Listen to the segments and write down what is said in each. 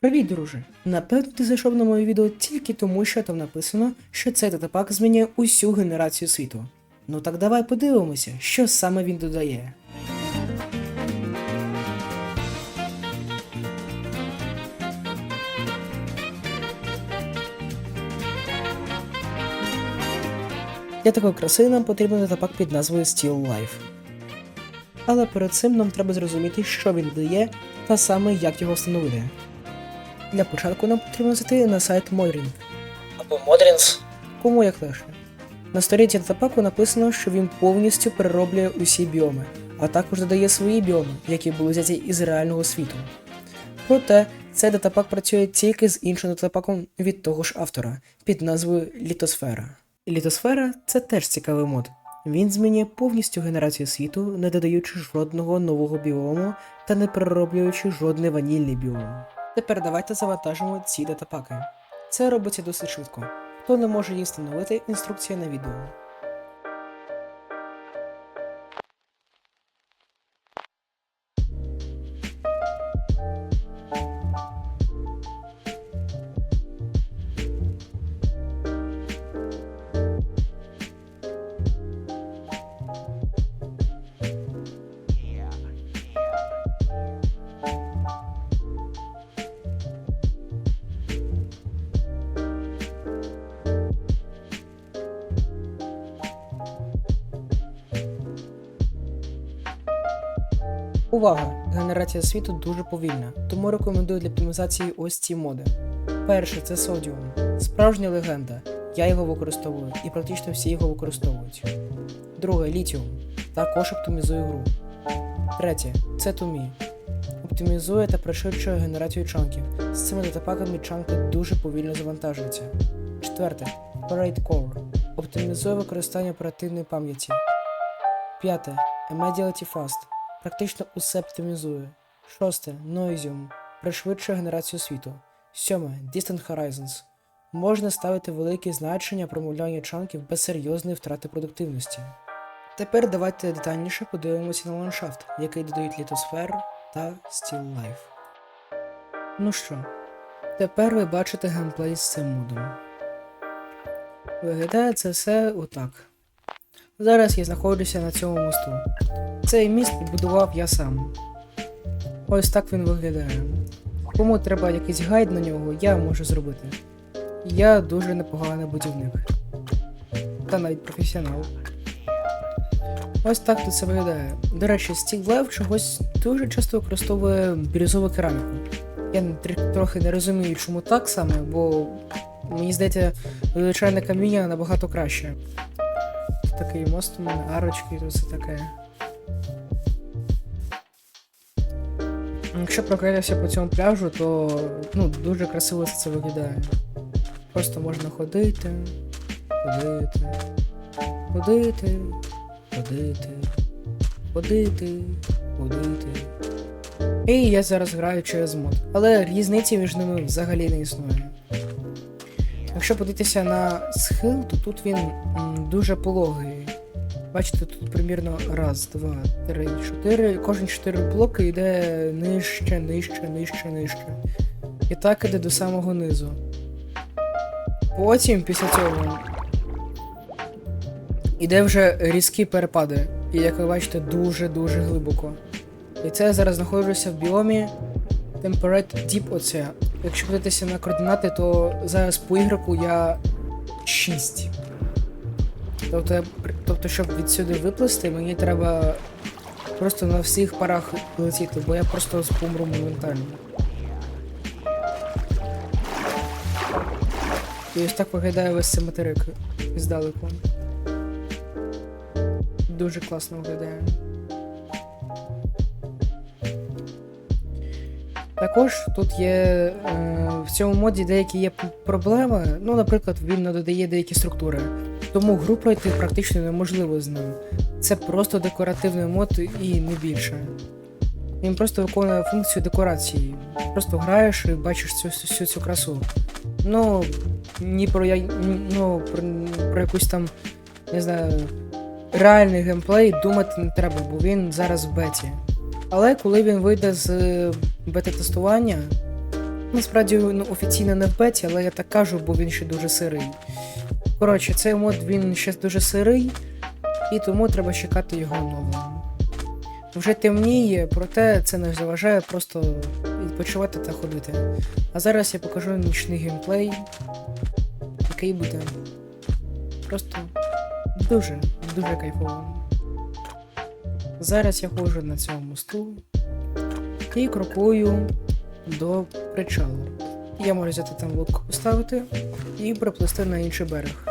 Привіт, друже! Напевно, ти зайшов на моє відео тільки тому, що там написано, що цей датапак змінює усю генерацію світу. Ну так давай подивимося, що саме він додає. Для такої краси нам потрібен датапак під назвою Steel Life. Але перед цим нам треба зрозуміти, що він додає, та саме як його встановити. Для початку нам потрібно зайти на сайт Modring. Або Modrins. Кому як легше. На сторінці датапаку написано, що він повністю перероблює усі біоми, а також додає свої біоми, які були взяті із реального світу. Проте цей датапак працює тільки з іншим датапаком від того ж автора під назвою Літосфера. Літосфера це теж цікавий мод. Він змінює повністю генерацію світу, не додаючи жодного нового біому та не перероблюючи жодний ванільний біом. Тепер давайте завантажимо ці датапаки. Це робиться досить швидко. Хто не може їх встановити, інструкція на відео. Увага! Генерація світу дуже повільна, тому рекомендую для оптимізації ось ці моди. Перше це Sodium. Справжня легенда. Я його використовую і практично всі його використовують. Друге Lithium. Також оптимізує гру. Третє це Tumi. Оптимізує та пришвидшує генерацію чанків. З цими датапаками чанки дуже повільно завантажуються. Четверте Parade Core. Оптимізує використання оперативної пам'яті. П'яте Immediately Fast. Практично усе оптимізує. Шосте Noisium. Пришвидшує генерацію світу. Сьоме Distant Horizons. Можна ставити великі значення промовляння чанків без серйозної втрати продуктивності. Тепер давайте детальніше подивимося на ландшафт, який додають літосфер та Still Life. Ну що, тепер ви бачите геймплей з цим модом. Виглядає це все отак. Зараз я знаходжуся на цьому мосту. Цей міст побудував я сам. Ось так він виглядає. Кому треба якийсь гайд на нього, я можу зробити. Я дуже непоганий будівник. Та навіть професіонал. Ось так тут це виглядає. До речі, Steel Life чогось дуже часто використовує бірюзову кераміку. Я трохи не розумію, чому так саме, бо мені здається, звичайне каміння набагато краще. Такий мост у мене, арочки, то все таке. Якщо прокатитися по цьому пляжу, то ну, дуже красиво це виглядає. Просто можна ходити, ходити, ходити, ходити, ходити, ходити. І я зараз граю через мод. Але різниці між ними взагалі не існує. Якщо подивитися на схил, то тут він дуже пологий. Бачите, тут примірно раз, два, три, чотири. Кожні чотири блоки йде нижче, нижче, нижче, нижче. І так іде до самого низу. Потім, після цього, іде вже різкі перепади. І як ви бачите, дуже-дуже глибоко. І це я зараз знаходжуся в біомі Temperate Deep оце. Якщо подивитися на координати, то зараз по ігроку я 6. Тобто, тобто, щоб відсюди виплисти, мені треба просто на всіх парах летіти, бо я просто помру моментально. І ось так виглядає весь цей материк здалеку. Дуже класно виглядає. Також тут є е, в цьому моді деякі є проблеми. Ну, наприклад, він додає деякі структури. Тому гру пройти практично неможливо з ним. Це просто декоративний мод і не більше. Він просто виконує функцію декорації. Просто граєш і бачиш цю всю, всю цю красу. Ну, ні про я ну, про, про якусь там, не знаю, реальний геймплей думати не треба, бо він зараз в беті. Але коли він вийде з бета-тестування, Насправді ну, офіційно не в беті, але я так кажу, бо він ще дуже сирий. Коротше, цей мод він ще дуже сирий, і тому треба чекати його оновлення. Вже темніє, проте це не заважає просто відпочивати та ходити. А зараз я покажу нічний геймплей, який буде просто дуже, дуже кайфовим. Зараз я ходжу на цьому мосту і крокую до причалу. Я можу взяти там лодку поставити і приплисти на інший берег.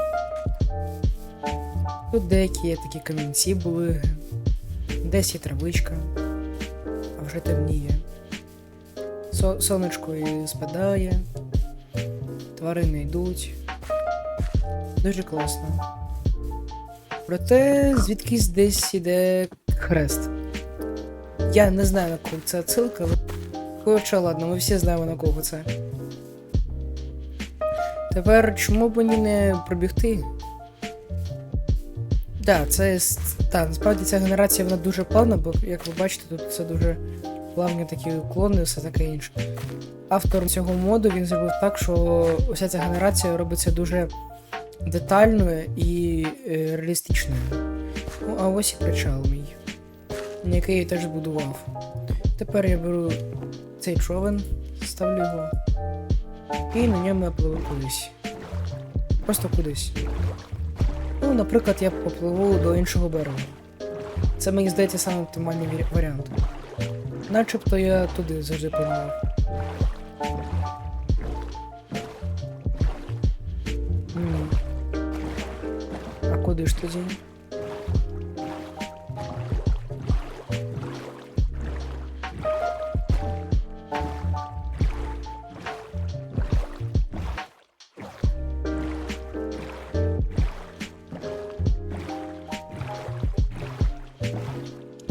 Тут деякі такі камінці були, десь є травичка, а вже темніє. Со- сонечко спадає, тварини йдуть. Дуже класно. Проте звідкись десь іде хрест. Я не знаю на кого це отсилка, але Хоча ладно, ми всі знаємо на кого це. Тепер чому б мені не пробігти? Так, це так, насправді ця генерація вона дуже плавна, бо як ви бачите, тут це дуже плавні такі уклони все таке інше. Автор цього моду він зробив так, що уся ця генерація робиться дуже детальною і е, реалістичною. Ну, а ось і причал мій, який я теж будував. Тепер я беру цей човен, ставлю його. І на ньому я пливу кудись. Просто кудись. Ну, наприклад, я попливу до іншого берега. Це мені здається саме оптимальний варіант. Начебто я туди завжди планував. А куди ж тоді?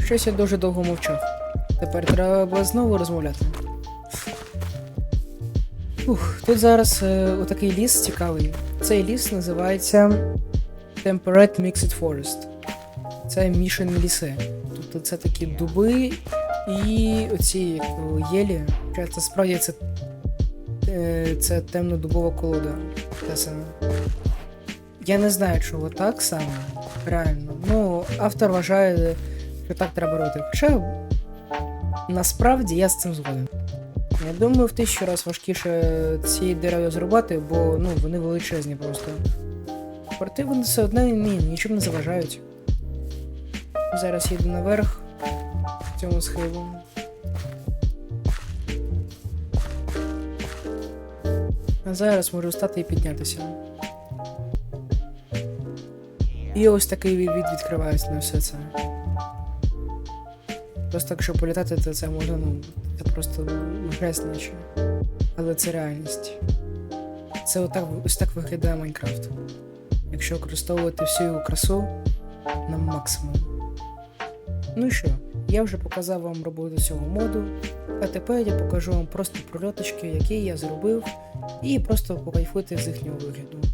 Щось я дуже довго мовчав. Тепер треба було знову розмовляти. Ух, тут зараз е, отакий ліс цікавий. Цей ліс називається Temperate Mixed Forest. Це мішані ліси. Тобто це такі дуби і оці як єлі. Це справді це, е, це темно-дубова колода. Я не знаю, чого так саме. Реально. Ну, автор вважає, що так треба робити. Хоча насправді я з цим згоден. Я думаю, в тисячу раз важкіше ці дерева зрубати, бо ну, вони величезні просто. Проте вони все одно ні, нічим не заважають. Зараз їду наверх в цьому схилу. А зараз можу встати і піднятися. І ось такий від відкривається на все це. Просто якщо політати, то це можна, ну, це просто жесть. Але це реальність. Це отак, ось так виглядає Майнкрафт. Якщо використовувати всю його красу на максимум. Ну і що, я вже показав вам роботу цього моду, а тепер я покажу вам просто прольоточки, які я зробив, і просто покайфуйте з їхнього вигляду.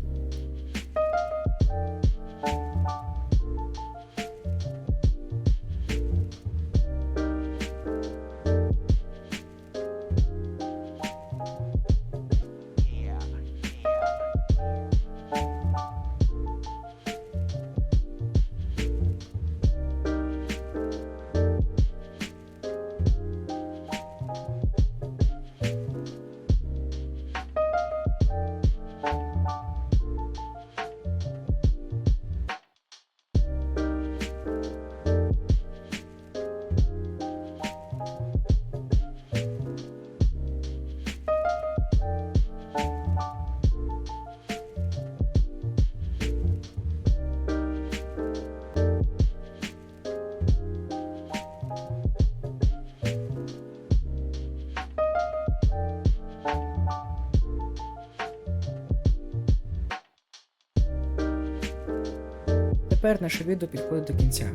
Тепер наше відео підходить до кінця.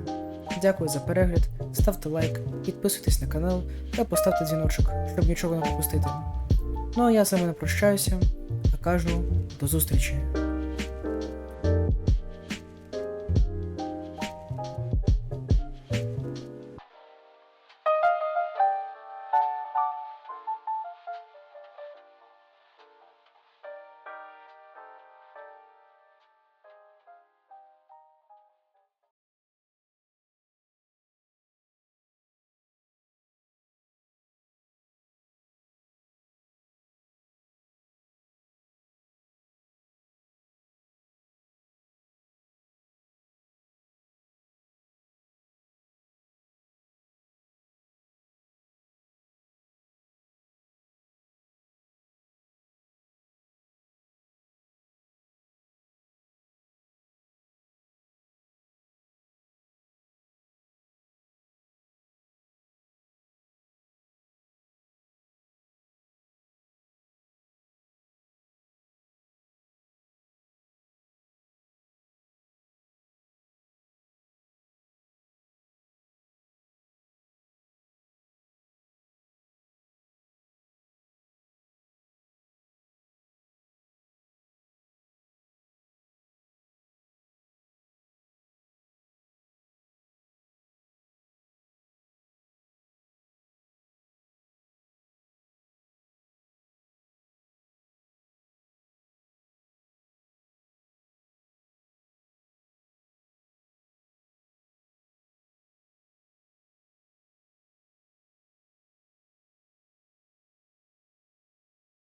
Дякую за перегляд, ставте лайк, підписуйтесь на канал та поставте дзвіночок, щоб нічого не пропустити. Ну а я з вами не прощаюся та кажу до зустрічі.